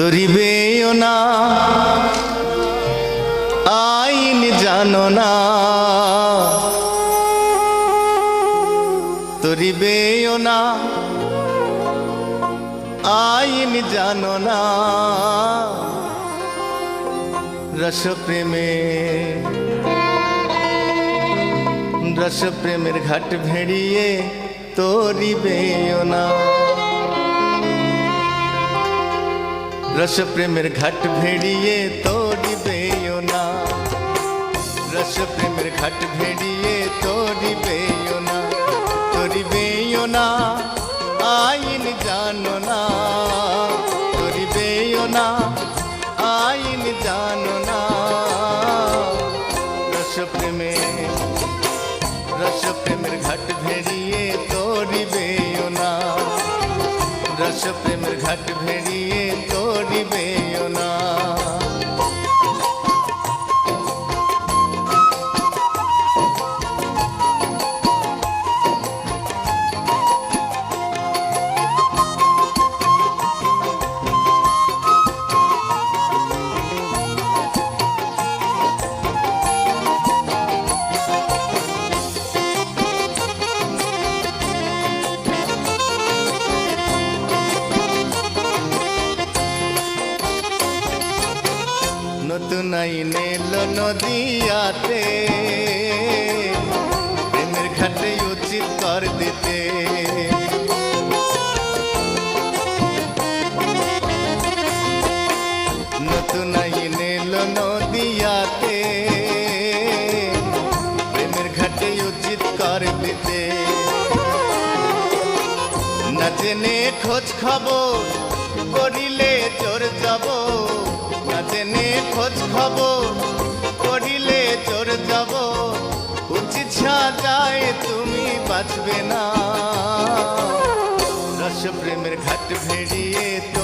তরিবেও না, আইন জানো না। তরিবেও না, আইন জানো না। রস প্রেমে রস প্রেমের ঘাট ভেড়িয়ে তরিবেও না। রস প্রেমের ঘাট ভেড়িয়ে তরিবেও না রস প্রেমের ঘাট ভেড়িয়ে তরিবেও নতুন আইন এলো নদিয়াতে প্রেমের ঘাটে উচিত কর দিতে নতুন আইন এলো নদিয়াতে প্রেমের ঘাটে উচিত কর দিতে না খোঁজ খবর বাঁচবে না রস প্রেমের ঘাট ভেড়িয়ে তরিবেও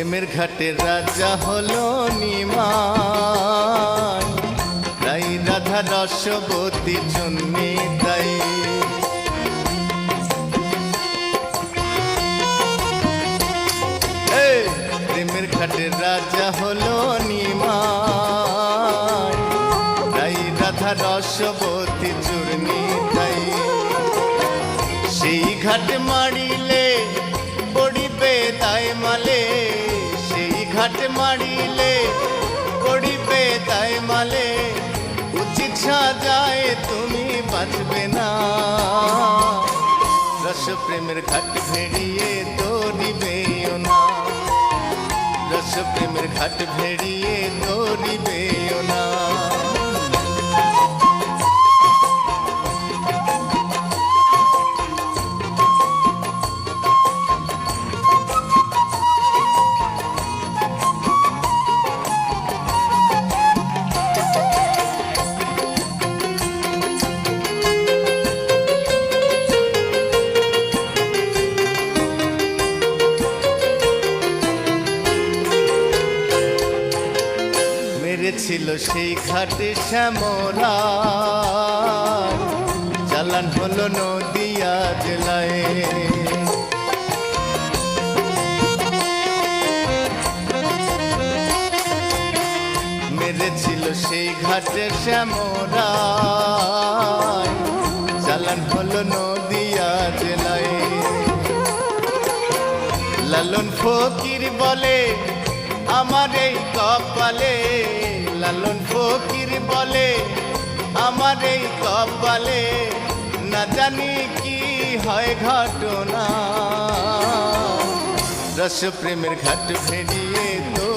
প্রেমের ঘাটে রাজা হলো নিমাই তাই রাধা রসবতী জন্মে তাই। প্রেমের ঘাটে রাজা হলো নিমাই তাই রাধা রসবতী চূর্ণি তাই। সেই ঘাট মারিলে ঘাট মারিলে করিবে তাই মালে। উচিত সাজায়, তুমি বাঁচবে না। রস প্রেমের ঘাট ভেড়িয়ে দৌড়িবেও না। রস প্রেমের ঘাট ভেড়িয়ে দৌড়িবেও না। মেরেছিল সেই ঘাটে শ্যামরা চালান হলো নদিয়া জেলায় মেরেছিল সেই ঘাটে শ্যামরা চালান হলো নদিয়া জেলায় লালন ফকির বলে, আমার এই কপালে লালন ফকির বলে, আমার এই কপালে না জানি কি হয় ঘটনা। রস প্রেমের ঘাট ভেড়িয়ে দৌড়িবেও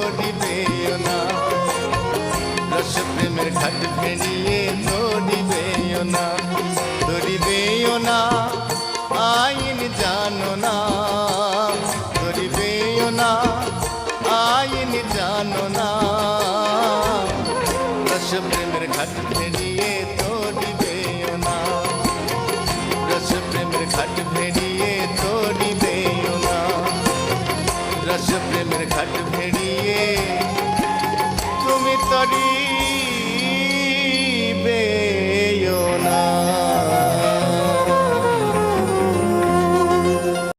তরী